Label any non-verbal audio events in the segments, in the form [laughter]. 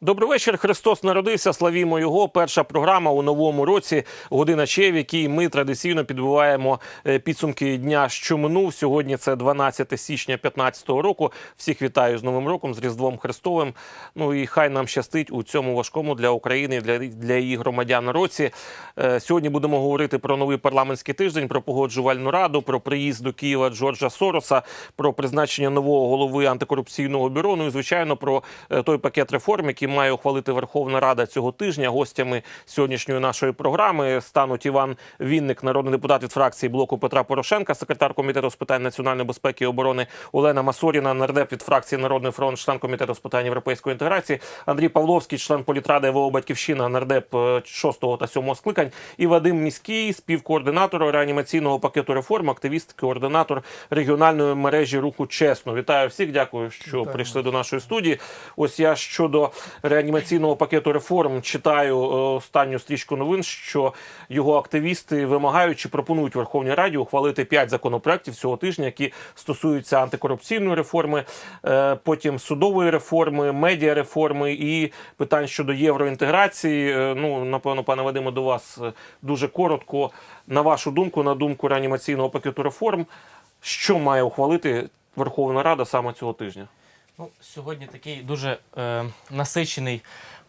Добрий вечір. Христос народився. Славімо його. Перша програма у новому році. Година Че, в якій ми традиційно підбиваємо е, підсумки дня, що минув. Сьогодні це 12 січня 2015 року. Всіх вітаю з Новим роком, з Різдвом Христовим. Ну і хай нам щастить у цьому важкому для України, для, для її громадян році. Е, Сьогодні будемо говорити про новий парламентський тиждень, про погоджувальну раду, про приїзд до Києва Джорджа Сороса, про призначення нового голови антикорупційного бюро. Ну і звичайно про е, той пакет реформ, який має ухвалити Верховна Рада цього тижня. Гостями сьогоднішньої нашої програми стануть Іван Вінник, народний депутат від фракції блоку Петра Порошенка, секретар комітету з питань національної безпеки і оборони Олена Масоріна, нардеп від фракції Народний фронт, член комітету з питань європейської інтеграції, Андрій Павловський, член політради ВО Батьківщина, нардеп 6 та 7 скликань, і Вадим Міський, співкоординатор реанімаційного пакету реформ, активіст, координатор регіональної мережі руху чесно. Вітаю всіх. Дякую, що прийшли до нашої студії. Ось я щодо реанімаційного пакету реформ читаю е, останню стрічку новин, що його активісти вимагають чи пропонують Верховній Раді ухвалити п'ять законопроєктів цього тижня, які стосуються антикорупційної реформи, е, потім судової реформи, медіареформи і питань щодо євроінтеграції. Е, Ну, напевно, пане Вадиме, до вас дуже коротко. На вашу думку, на думку реанімаційного пакету реформ, що має ухвалити Верховна Рада саме цього тижня? Ну, сьогодні такий дуже е, насичений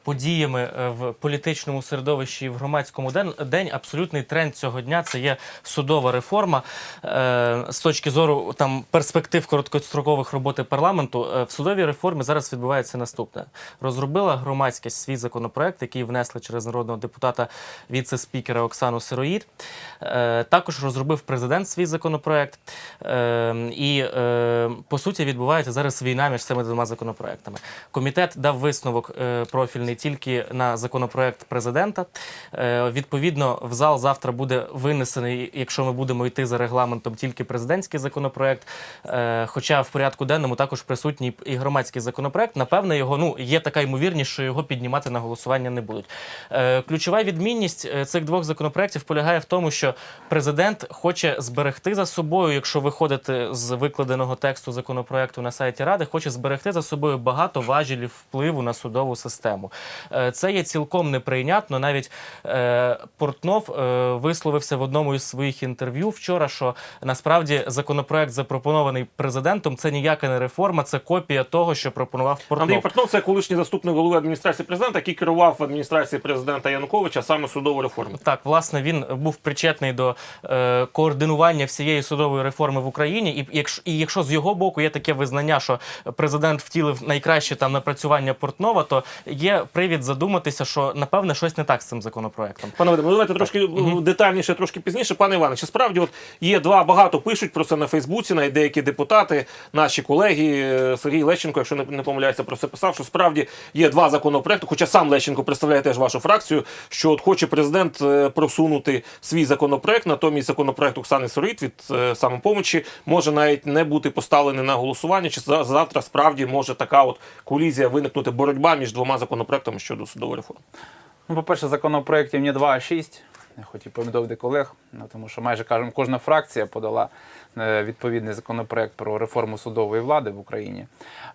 подіями е, в політичному середовищі і в громадському день. Абсолютний тренд цього дня це є судова реформа. Е, з точки зору там перспектив короткострокових роботи парламенту. Е, в судовій реформі зараз відбувається наступне: розробила громадськість свій законопроект, який внесли через народного депутата віце-спікера Оксану Сироїд. Також розробив президент свій законопроект. І по суті відбувається зараз війна між цими двома законопроектами. Комітет дав висновок профільний тільки на законопроект президента. Е, відповідно, в зал завтра буде винесений, якщо ми будемо йти за регламентом, тільки президентський законопроект. Е, хоча в порядку денному також присутній і громадський законопроект. Напевне, його ну є така ймовірність, що його піднімати на голосування не будуть. Е, ключова відмінність цих двох законопроектів полягає в тому, що президент хоче зберегти за собою, якщо виходити з викладеного тексту законопроекту на сайті Ради, хоче зберегти за собою багато важелів впливу на судову систему. Е, Це є цілком неприйнятно. Навіть е, Портнов е, висловився в одному із своїх інтерв'ю вчора, що насправді законопроект, запропонований президентом, це ніяка не реформа, це копія того, що пропонував Портнов. Андрій Портнов це колишній заступник голови адміністрації президента, який керував в адміністрації президента Януковича саме судову реформу. Так, власне, він був причетний до е, координування всієї судової реформи в Україні. І якщо, і якщо з його боку є таке визнання, що президент втілив найкраще там напрацювання Портнова, то є привід задуматися, що напевне щось не так з цим законопроектом. Пане Вадиме, ну, давайте трошки детальніше, трошки пізніше. Пане Іване, чи справді от є два багато пишуть про це на Фейсбуці, навіть деякі депутати, наші колеги, е, Сергій Лещенко, якщо не, не помиляюся, про це писав, що справді є два законопроекти, хоча сам Лещенко представляє теж вашу фракцію, що от хоче президент е, просунути свій законопроект, натомість законопроект Оксани Сорит від е, самопомочі може навіть не бути поставлений на голосування. Чи за- завтра справді може така от колізія виникнути боротьба між двома законопроектами щодо судової реформи? Ну, по-перше, законопроєктів не 2, а 6. Я хотів повідомити колег, ну, тому що майже кажемо, кожна фракція подала е, відповідний законопроект про реформу судової влади в Україні.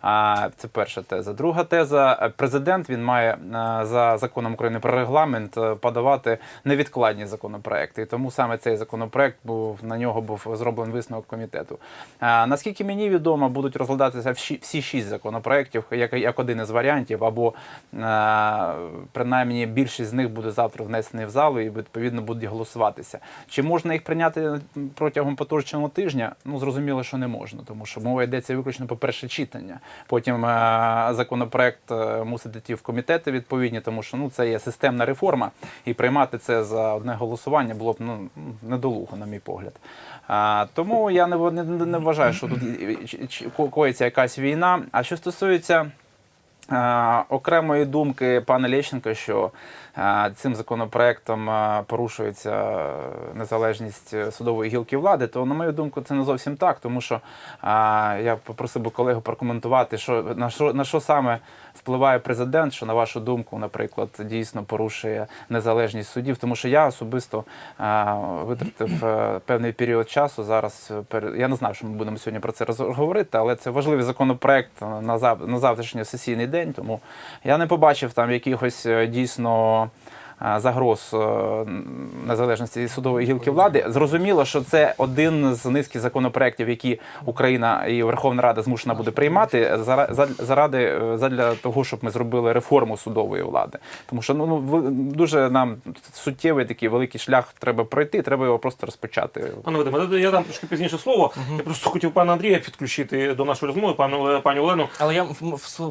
А це перша теза. Друга теза: е, президент він має е, за законом України про регламент подавати невідкладні законопроекти. І тому саме цей законопроект був на нього був зроблений висновок комітету. Наскільки мені відомо, будуть розглядатися всі, шість законопроєктів як, як один із варіантів, або принаймні більшість з них буде завтра внесений в залу і відповідно будуть голосуватися. Чи можна їх прийняти протягом поточного тижня? Ну зрозуміло, що не можна, тому що мова йдеться виключно по перше читання. Потім е, законопроект е, мусить йти в комітети відповідні, тому що ну це є системна реформа, і приймати це за одне голосування було б ну недолуго, на мій погляд. А, тому я не, не, не вважаю, що тут коїться якась війна. А що стосується е, окремої думки пана Лещенка, що цим законопроектом порушується незалежність е, судової гілки влади, то на мою думку це не зовсім так, тому що я попросив би колегу прокоментувати, що на що на що саме впливає президент, що на вашу думку, наприклад, дійсно порушує незалежність судів, тому що я особисто витратив е, певний період часу. Зараз е, я не знаю, що ми будемо сьогодні про це роз- говорити, але це важливий законопроект на зав- на завтрашній сесійний день. Тому я не побачив там якихось дійсно. Е, Загроз е, незалежності судової гілки влади зрозуміло, що це один з низки законопроєктів, які Україна і Верховна Рада змушена буде приймати зара- за- заради е, задля того, щоб ми зробили реформу судової влади. Тому що ну ну, дуже нам суттєвий такий великий шлях треба пройти, треба його просто розпочати. Пане Вадиме, я дам трошки пізніше слово. Я просто хотів пана Андрія підключити до нашої розмови, пану пані Олену. Але я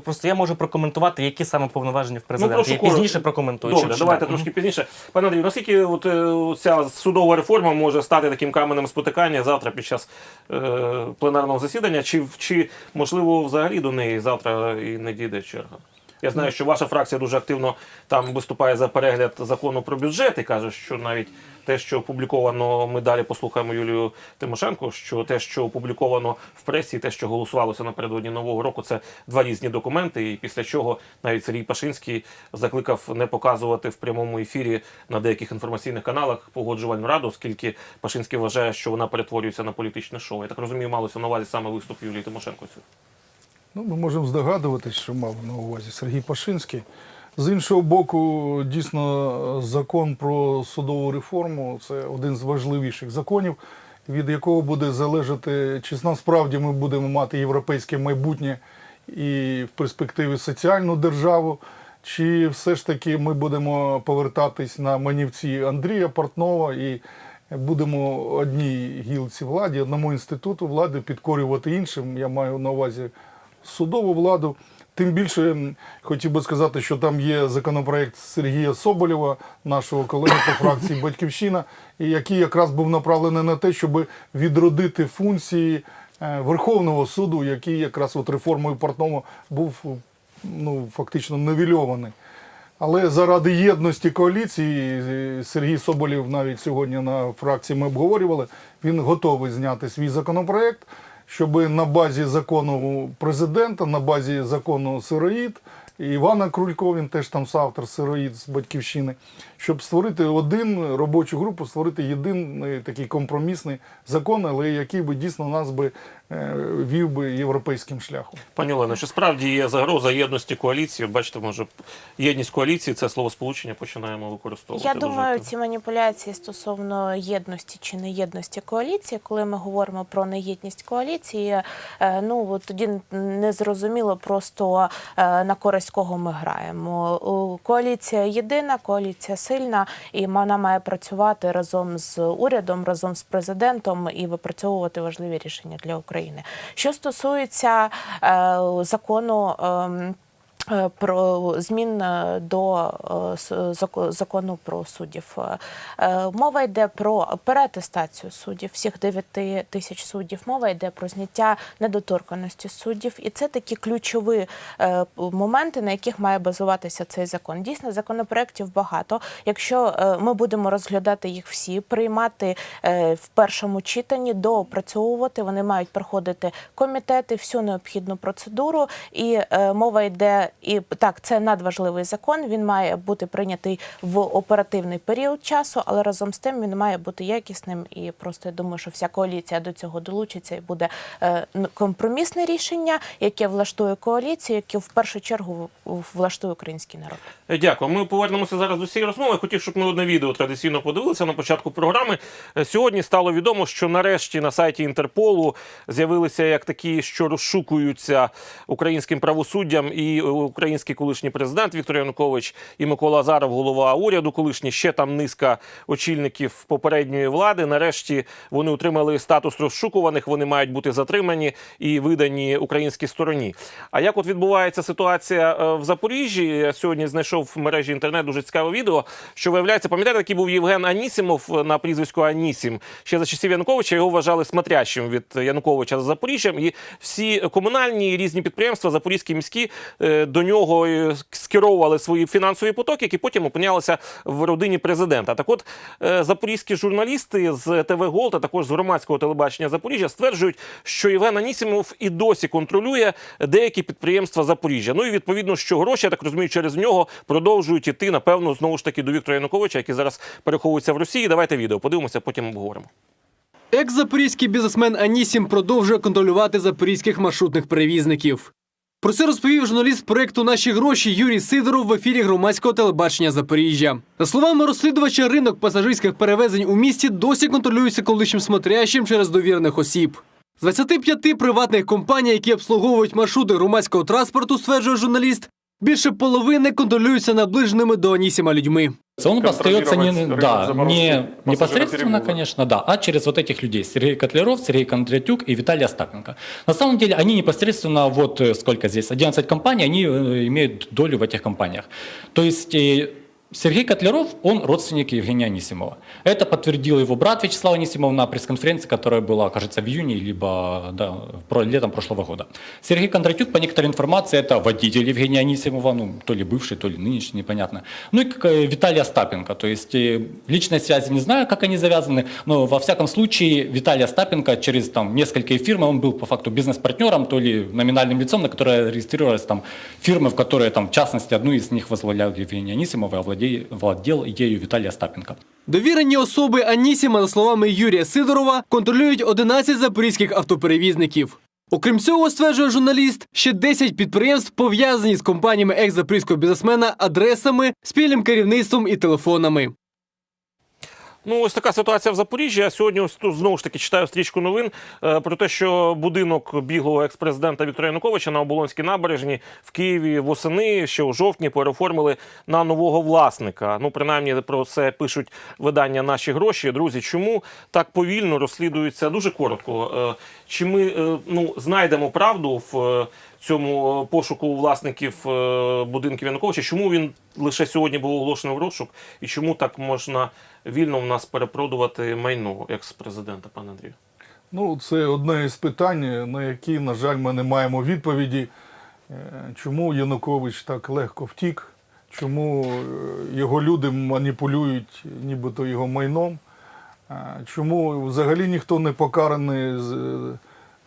просто я можу прокоментувати, які саме повноваження в президента. прошу я коротко. пізніше прокоментую. Добре, давайте трошки пізніше. Пане Андрію, наскільки от, е, ця судова реформа може стати таким каменем спотикання завтра під час е, пленарного засідання? Чи, чи можливо взагалі до неї завтра і не дійде черга? Я знаю, що ваша фракція дуже активно там виступає за перегляд закону про бюджет і каже, що навіть те, що опубліковано, ми далі послухаємо Юлію Тимошенко, що те, що опубліковано в пресі, те, що голосувалося напередодні нового року, це два різні документи. І після чого навіть Сергій Пашинський закликав не показувати в прямому ефірі на деяких інформаційних каналах погоджувальну раду, оскільки Пашинський вважає, що вона перетворюється на політичне шоу. Я так розумію, малося на увазі саме виступ Юлії Тимошенко. Ну, ми можемо здогадуватись, що мав на увазі Сергій Пашинський. З іншого боку, дійсно, закон про судову реформу це один з важливіших законів, від якого буде залежати, чи насправді ми будемо мати європейське майбутнє і в перспективі соціальну державу, чи все ж таки ми будемо повертатись на манівці Андрія Портнова і будемо одній гілці владі, одному інституту влади підкорювати іншим. Я маю на увазі судову владу. Тим більше хотів би сказати, що там є законопроект Сергія Соболєва, нашого колеги по фракції [laughs] Батьківщина, який якраз був направлений на те, щоб відродити функції е, Верховного суду, який якраз от реформою Портному був ну, фактично нивельований. Але заради єдності коаліції е, Сергій Соболєв навіть сьогодні на фракції ми обговорювали. Він готовий зняти свій законопроект, щоб на базі закону президента, на базі закону Сироїд, Івана Крулько, він теж там соавтор Сироїд з батьківщини, щоб створити один робочу групу, створити єдиний такий компромісний закон, але який би дійсно нас би вів би європейським шляхом. Пані Олено, чи справді є загроза єдності коаліції? Бачите, може єдність коаліції це словосполучення починаємо використовувати. Я думаю, ці маніпуляції стосовно єдності чи неєдності коаліції, коли ми говоримо про неєдність коаліції, е, ну от тоді не зрозуміло просто е, на користь кого ми граємо. Коаліція єдина, коаліція сильна, і вона має працювати разом з урядом, разом з президентом і випрацьовувати важливі рішення для України. Що стосується е, закону. Е, Про змін е, до е, закону про суддів. Мова йде про переатестацію суддів, всіх 9 тисяч суддів. Мова йде про зняття недоторканості суддів. І це такі ключові моменти, на яких має базуватися цей закон. Дійсно, законопроєктів багато. Якщо ми будемо розглядати їх всі, приймати в першому читанні, доопрацьовувати, вони мають проходити комітети, всю необхідну процедуру. І мова йде, і так, це надважливий закон. Він має бути прийнятий в оперативний період часу, але разом з тим він має бути якісним. І просто я думаю, що вся коаліція до цього долучиться і буде е, компромісне рішення, яке влаштує коаліцію, яке в першу чергу влаштує український народ. Е, Дякую. Ми повернемося зараз до цієї розмови. Хотів, щоб ми одне відео традиційно подивилися на початку програми. Е, Сьогодні стало відомо, що нарешті на сайті Інтерполу з'явилися як такі, що розшукуються українським правосуддям і український колишній президент Віктор Янукович і Микола Азаров, голова уряду, колишній ще там низка очільників попередньої влади. Нарешті вони отримали статус розшукуваних. Вони мають бути затримані і видані українській стороні. А як от відбувається ситуація е, в Запоріжжі? Я сьогодні знайшов в мережі інтернет дуже цікаве відео. Що виявляється, пам'ятаєте, який був Євген Анісімов на прізвиську Анісім. Ще за часів Януковича його вважали смотрящим від Януковича за Запоріжжям. І всі комунальні різні підприємства, запорізькі міські, е, нього е, скеровували свої фінансові потоки, які потім опинялися в родині президента. Так от е, запорізькі журналісти з ТВ Голд, а також з громадського телебачення Запоріжжя стверджують, що Євген Анісімов і досі контролює деякі підприємства Запоріжжя. Ну і відповідно, що гроші, я так розумію, через нього продовжують іти, напевно, знову ж таки до Віктора Януковича, який зараз переховується в Росії. Давайте відео подивимося, потім обговоримо. Екс-запорізький бізнесмен Анісім продовжує контролювати запорізьких маршрутних перевізників. Про це розповів журналіст проекту Наші гроші Юрій Сидоров в ефірі громадського телебачення Запоріжжя. За словами розслідувача, ринок пасажирських перевезень у місті досі контролюється колишнім смотрящим через довірених осіб. З 25 приватних компаній, які обслуговують маршрути громадського транспорту, стверджує журналіст, більше половини контролюються наближеними до Анісіма людьми. Он остается не, контролировать да, рынок заморозки не непосредственно, пассажироперевозок. конечно, да, а через вот этих людей. Сергей Котляров, Сергей Кондратюк и Виталий Остапенко. На самом деле они непосредственно, вот э, сколько здесь, 11 компаний, они э, имеют долю в этих компаниях. То есть э, Сергей Котляров, он родственник Евгения Анисимова. Это подтвердил его брат Вячеслав Анисимов на пресс-конференции, которая была, кажется, в июне, либо да, летом прошлого года. Сергей Кондратюк, по некоторой информации, это водитель Евгения Анисимова, ну, то ли бывший, то ли нынешний, непонятно. Ну и как, э, Виталий Остапенко, то есть э, личной связи не знаю, как они завязаны, но во всяком случае Виталий Остапенко через там несколько фирм, он был по факту бизнес-партнером, то ли номинальным лицом, на которое регистрировалась там фирмы, в которые там, в частности, одну из них возглавлял Евгений Анисимов, а владе- владел ею Віталія Стапенка. Довірені особи Анісіма, за словами Юрія Сидорова, контролюють 11 запорізьких автоперевізників. Окрім цього, стверджує журналіст, ще 10 підприємств пов'язані з компаніями екс-запорізького бізнесмена адресами, спільним керівництвом і телефонами. Ну, ось така ситуація в Запоріжжі. А сьогодні ось тут знову ж таки читаю стрічку новин е, про те, що будинок біглого екс-президента Віктора Януковича на Оболонській набережні в Києві восени ще у жовтні переоформили на нового власника. Ну, принаймні про це пишуть видання наші гроші. Друзі, чому так повільно розслідується? Дуже коротко. Е, Чи ми е, ну знайдемо правду в цьому е, пошуку власників е, будинків Януковича? Чому він лише сьогодні був оголошений в розшук? І чому так можна вільно в нас перепродувати майно екс-президента, пане Андрію? Ну, це одне із питань, на які, на жаль, ми не маємо відповіді. Е, Чому Янукович так легко втік? Чому його люди маніпулюють нібито його майном? Чому взагалі ніхто не покараний з,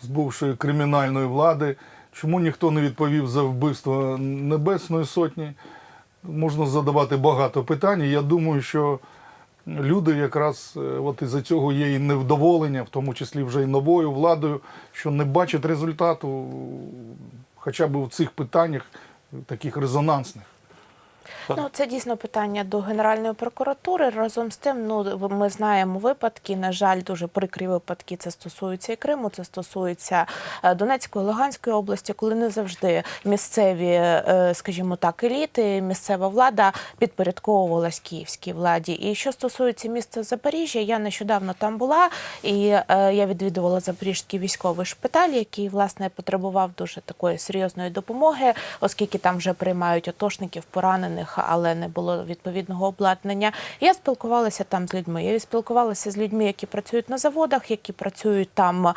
з бувшої кримінальної влади? Чому ніхто не відповів за вбивство Небесної Сотні? Можна задавати багато питань. Я думаю, що люди якраз е, от із-за цього є і невдоволення, в тому числі вже і новою владою, що не бачать результату хоча б в цих питаннях таких резонансних. Ну, це дійсно питання до Генеральної прокуратури. Разом з тим, ну ми знаємо випадки. На жаль, дуже прикрі випадки. Це стосується і Криму, це стосується е, Донецької, Луганської області, коли не завжди місцеві, е, скажімо так, еліти, місцева влада підпорядковувалась київській владі. І що стосується міста Запоріжжя, я нещодавно там була, і е, я відвідувала Запорізький військовий шпиталь, який власне потребував дуже такої серйозної допомоги, оскільки там вже приймають отошників, поранених, але не було відповідного обладнання. Я спілкувалася там з людьми. Я спілкувалася з людьми, які працюють на заводах, які працюють там е,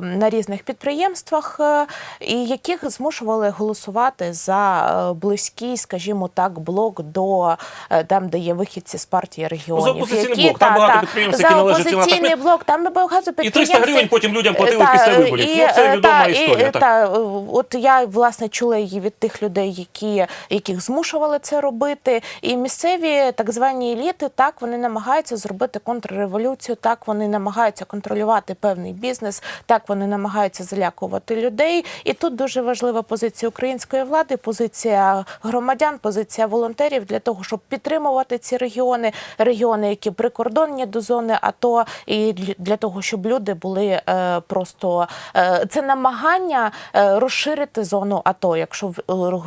на різних підприємствах, е, і яких змушували голосувати за е, близький, скажімо так, блок до е, там, де є вихідці з партії регіонів. за опозиційний які, блок, там та, багато та, підприємств, які належать на опозиційний блок, там багато І 300 гривень потім людям платили Та, після виборів. і, ну, це відома та, історія. І, так. та, от я власне чула її від тих людей, які яких змушували це робити. І місцеві так звані еліти, так вони намагаються зробити контрреволюцію, так вони намагаються контролювати певний бізнес, так вони намагаються залякувати людей. І тут дуже важлива позиція української влади, позиція громадян, позиція волонтерів для того, щоб підтримувати ці регіони, регіони, які прикордонні до зони АТО, і для- того, щоб люди були е, просто е, це намагання е, розширити зону АТО, якщо е,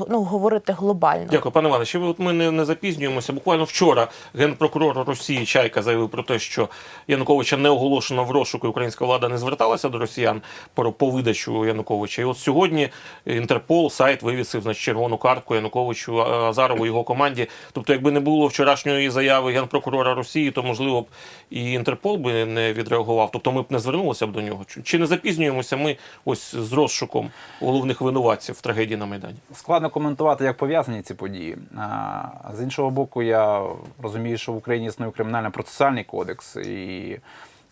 ну, говорити глобально. Дякую, пане Іване. Ще от ми не, не запізнюємося. Буквально вчора генпрокурор Росії Чайка заявив про те, що Януковича не оголошено в розшуку. Українська влада не зверталася до росіян про по видачу Януковича. І от сьогодні Інтерпол сайт вивісив значить, червону картку Януковичу Азарову його команді. Тобто, якби не було вчорашньої заяви генпрокурора Росії, то можливо б і Інтерпол би не відреагував. Тобто ми б не звернулися б до нього. Чи- Чи не запізнюємося ми ось з розшуком головних винуватців в трагедії на майдані? Складно коментувати, як пов'язані ці події. З іншого боку, я розумію, що в Україні існує кримінально-процесуальний кодекс і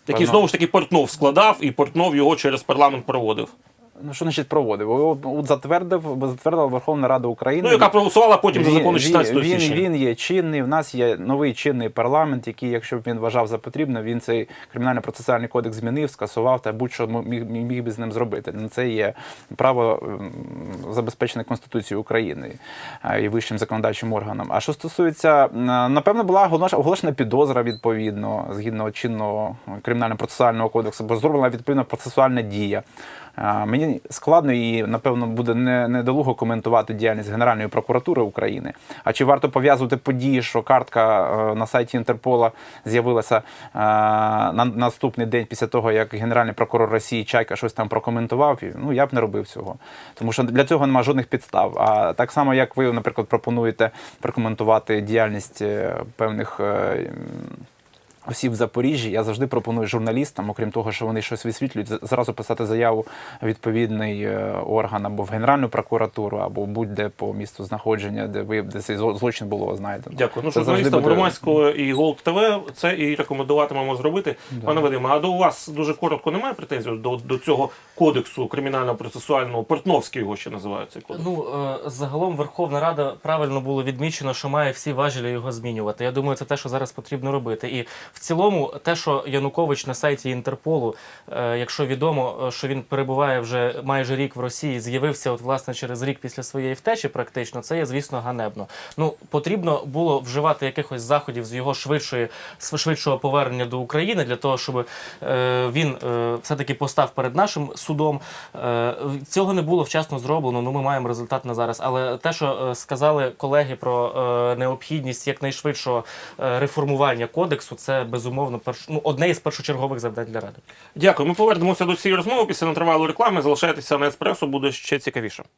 Який знову ж таки Портнов складав, і Портнов його через парламент проводив. Ну, що значить проводив? От, затвердив, затвердила Верховна Рада України. Ну, яка проголосувала потім за закону 16 він, січня. Він, він є чинний. В нас є новий чинний парламент, який, якщо б він вважав за потрібне, він цей кримінально-процесуальний кодекс змінив, скасував та будь-що міг, міг, міг би з ним зробити. Це є право забезпечене Конституцією України і вищим законодавчим органом. А що стосується, напевно, була оголош- оголошена підозра відповідно згідно чинного кримінально-процесуального кодексу, бо зроблена відповідна процесуальна дія. Мені складно і напевно буде не недолуго коментувати діяльність Генеральної прокуратури України. А чи варто пов'язувати події, що картка е, на сайті Інтерпола з'явилася е, на наступний день після того, як Генеральний прокурор Росії Чайка щось там прокоментував? Ну я б не робив цього, тому що для цього немає жодних підстав. А так само, як ви, наприклад, пропонуєте прокоментувати діяльність е, певних. Осіб в Запоріжжі, я завжди пропоную журналістам, окрім того, що вони щось висвітлюють, зразу писати заяву в відповідний е, орган або в Генеральну прокуратуру, або будь-де по місту знаходження, де ви де цей злочин було знайдено. Дякую. Ну, журналістам буде- громадського і Голд ТВ це і рекомендуватимемо зробити. Пане Вадиме, а до вас дуже коротко немає претензій до, до цього кодексу кримінально-процесуального, Портновський його ще називають цей кодекс? Ну е, загалом Верховна Рада правильно було відмічено, що має всі важелі його змінювати. Я думаю, це те, що зараз потрібно робити. І в цілому, те, що Янукович на сайті Інтерполу, е, якщо відомо, е, що він перебуває вже майже рік в Росії, з'явився от власне через рік після своєї втечі, практично, це є звісно ганебно. Ну потрібно було вживати якихось заходів з його швидшої швидшого повернення до України для того, щоб е, він все-таки постав перед нашим судом. Цього не було вчасно зроблено. Ну ми маємо результат на зараз. Але те, що сказали колеги про необхідність якнайшвидшого реформування кодексу, це безумовно перш... ну, одне із першочергових завдань для ради. Дякую. Ми повернемося до цієї розмови після нетривалої реклами. Залишайтеся на еспресо, буде ще цікавіше.